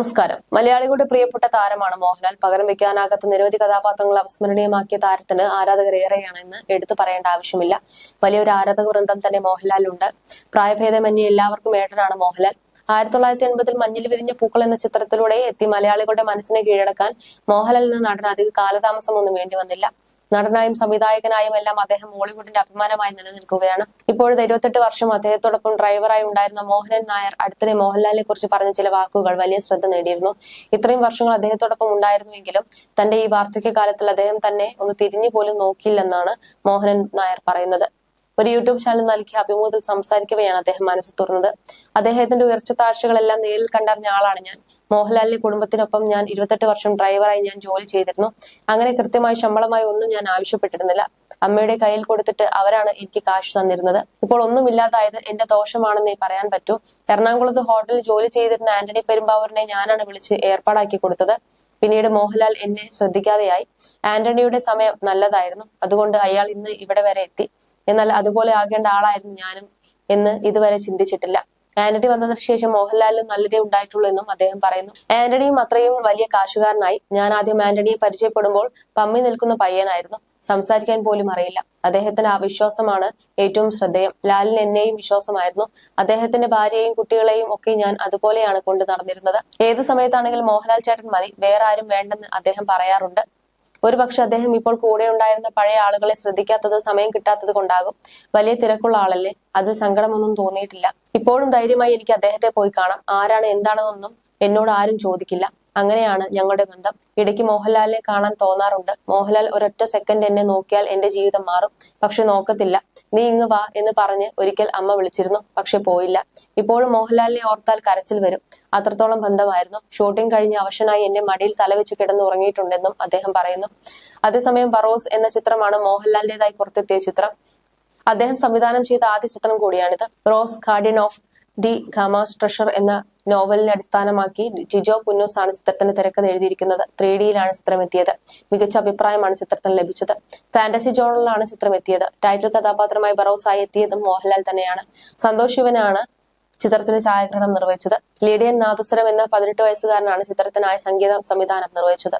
നമസ്കാരം. മലയാളികളുടെ പ്രിയപ്പെട്ട താരമാണ് മോഹൻലാൽ. പകരം വെക്കാനാകാത്ത നിരവധി കഥാപാത്രങ്ങൾ അവസ്മരണീയമാക്കിയ താരത്തിന് ആരാധകർ ഏറെയാണെന്ന് എടുത്തു പറയേണ്ട ആവശ്യമില്ല. വലിയൊരു ആരാധക വൃന്ദം തന്നെ മോഹൻലാലുണ്ട് പ്രായഭേദമന്യേ എല്ലാവർക്കും ഏട്ടനാണ് മോഹൻലാൽ. ആയിരത്തി തൊള്ളായിരത്തി എൺപതിൽ മഞ്ഞിൽ വിരിഞ്ഞ പൂക്കൾ എന്ന ചിത്രത്തിലൂടെ എത്തി മലയാളികളുടെ മനസ്സിനെ കീഴടക്കാൻ മോഹൻലാൽ എന്ന നടൻ അധിക കാലതാമസമൊന്നും വേണ്ടി വന്നില്ല. നടനായും സംവിധായകനായും എല്ലാം അദ്ദേഹം ബോളിവുഡിന്റെ അഭിമാനമായി നിലനിൽക്കുകയാണ്. ഇപ്പോഴത്തെ ഇരുപത്തെട്ട് വർഷം അദ്ദേഹത്തോടൊപ്പം ഡ്രൈവറായി ഉണ്ടായിരുന്ന മോഹനൻ നായർ അടുത്തിടെ മോഹൻലാലിനെ കുറിച്ച് പറഞ്ഞ ചില വാക്കുകൾ വലിയ ശ്രദ്ധ നേടിയിരുന്നു. ഇത്രയും വർഷങ്ങൾ അദ്ദേഹത്തോടൊപ്പം ഉണ്ടായിരുന്നുവെങ്കിലും തന്റെ ഈ വാർദ്ധക്യകാലത്തിൽ അദ്ദേഹം തന്നെ ഒന്ന് തിരിഞ്ഞു പോലും നോക്കിയില്ലെന്നാണ് മോഹനൻ നായർ പറയുന്നത്. ഒരു യൂട്യൂബ് ചാനൽ നൽകിയ അഭിമുഖത്തിൽ സംസാരിക്കവെയാണ് അദ്ദേഹം മനസ്സ് തുറന്നത്. അദ്ദേഹത്തിന്റെ ഉയർച്ച താഴ്ചകളെല്ലാം നേരിൽ കണ്ടറിഞ്ഞ ആളാണ് ഞാൻ. മോഹൻലാലിന്റെ കുടുംബത്തിനൊപ്പം ഞാൻ ഇരുപത്തെട്ട് വർഷം ഡ്രൈവറായി ഞാൻ ജോലി ചെയ്തിരുന്നു. അങ്ങനെ കൃത്യമായി ശമ്പളമായി ഒന്നും ഞാൻ ആവശ്യപ്പെട്ടിരുന്നില്ല. അമ്മയുടെ കയ്യിൽ കൊടുത്തിട്ട് അവരാണ് എനിക്ക് കാശ് തന്നിരുന്നത്. ഇപ്പോൾ ഒന്നുമില്ലാതായത് എന്റെ ദോഷമാണെന്നേ പറയാൻ പറ്റൂ. എറണാകുളത്ത് ഹോട്ടലിൽ ജോലി ചെയ്തിരുന്ന ആന്റണി പെരുമ്പാവൂരിനെ ഞാനാണ് വിളിച്ച് ഏർപ്പാടാക്കി കൊടുത്തത്. പിന്നീട് മോഹൻലാൽ എന്നെ ശ്രദ്ധിക്കാതെയായി. ആന്റണിയുടെ സമയം നല്ലതായിരുന്നു. അതുകൊണ്ട് അയാൾ ഇന്ന് ഇവിടെ വരെ എത്തി. എന്നാൽ അതുപോലെ ആകേണ്ട ആളായിരുന്നു ഞാനും എന്ന് ഇതുവരെ ചിന്തിച്ചിട്ടില്ല. ആന്റണി വന്നതിന് ശേഷം മോഹൻലാലിനും നല്ലതേ ഉണ്ടായിട്ടുള്ളൂ എന്നും അദ്ദേഹം പറയുന്നു. ആന്റണിയും അത്രയും വലിയ കാശുകാരനായി ഞാൻ ആദ്യം ആന്റണിയെ പരിചയപ്പെടുമ്പോൾ പമ്മി നിൽക്കുന്ന പയ്യനായിരുന്നു. സംസാരിക്കാൻ പോലും അറിയില്ല. അദ്ദേഹത്തിന്റെ ആ വിശ്വാസമാണ് ഏറ്റവും ശ്രദ്ധേയം. ലാലിന് എന്നെയും വിശ്വാസമായിരുന്നു. അദ്ദേഹത്തിന്റെ ഭാര്യയെയും കുട്ടികളെയും ഒക്കെ ഞാൻ അതുപോലെയാണ് കൊണ്ടു നടന്നിരുന്നത്. ഏത് സമയത്താണെങ്കിലും മോഹൻലാൽ ചേട്ടൻ മതി. വേറെ ആരും വേണ്ടെന്ന് അദ്ദേഹം പറയാറുണ്ട്. ഒരുപക്ഷെ അദ്ദേഹം ഇപ്പോൾ കൂടെ ഉണ്ടായിരുന്ന പഴയ ആളുകളെ ശ്രദ്ധിക്കാത്തത് സമയം കിട്ടാത്തത് കൊണ്ടാകും വലിയ തിരക്കുള്ള ആളല്ലേ? അതിൽ സങ്കടമൊന്നും തോന്നിയിട്ടില്ല. ഇപ്പോഴും ധൈര്യമായി എനിക്ക് അദ്ദേഹത്തെ പോയി കാണാം. ആരാണ് എന്താണെന്നൊന്നും എന്നോട് ആരും ചോദിക്കില്ല. അങ്ങനെയാണ് ഞങ്ങളുടെ ബന്ധം. ഇടയ്ക്ക് മോഹൻലാലിനെ കാണാൻ തോന്നാറുണ്ട്. മോഹൻലാൽ ഒരൊറ്റ സെക്കൻഡ് എന്നെ നോക്കിയാൽ എന്റെ ജീവിതം മാറും. പക്ഷെ നോക്കത്തില്ല. നീ ഇങ്ങ് വാ എന്ന് പറഞ്ഞ് ഒരിക്കൽ അമ്മ വിളിച്ചിരുന്നു. പക്ഷെ പോയില്ല. ഇപ്പോഴും മോഹൻലാലിനെ ഓർത്താൽ കരച്ചിൽ വരും. അത്രത്തോളം ബന്ധമായിരുന്നു. ഷൂട്ടിംഗ് കഴിഞ്ഞ് അവശനായി എന്റെ മടിയിൽ തലവെച്ച് കിടന്ന് ഉറങ്ങിയിട്ടുണ്ടെന്നും അദ്ദേഹം പറയുന്നു. അതേസമയം ബറോസ് എന്ന ചിത്രമാണ് മോഹൻലാലിന്റേതായി പുറത്തെത്തിയ ചിത്രം. അദ്ദേഹം സംവിധാനം ചെയ്ത ആദ്യ ചിത്രം കൂടിയാണിത്. Rose guardian of D ഖാമാസ് treasure എന്ന നോവലിനെ അടിസ്ഥാനമാക്കി ജിജോ പുന്നൂസ് ആണ് ചിത്രത്തിന് തിരക്കഥ എഴുതിയിരിക്കുന്നത്. ത്രീ ഡിയിലാണ് ചിത്രം എത്തിയത് മികച്ച അഭിപ്രായമാണ് ചിത്രത്തിന് ലഭിച്ചത്. ഫാന്റസി ജോണലിലാണ് ചിത്രം എത്തിയത് ടൈറ്റിൽ കഥാപാത്രമായി ബറോസായി എത്തിയതും മോഹൻലാൽ തന്നെയാണ്. സന്തോഷ് ശിവനാണ് ചിത്രത്തിന് ഛായാഗ്രഹണം നിർവഹിച്ചത്. ലീഡിയൻ നാദസ്വരം എന്ന പതിനെട്ട് വയസ്സുകാരനാണ് ചിത്രത്തിനായി സംഗീത സംവിധാനം നിർവഹിച്ചത്.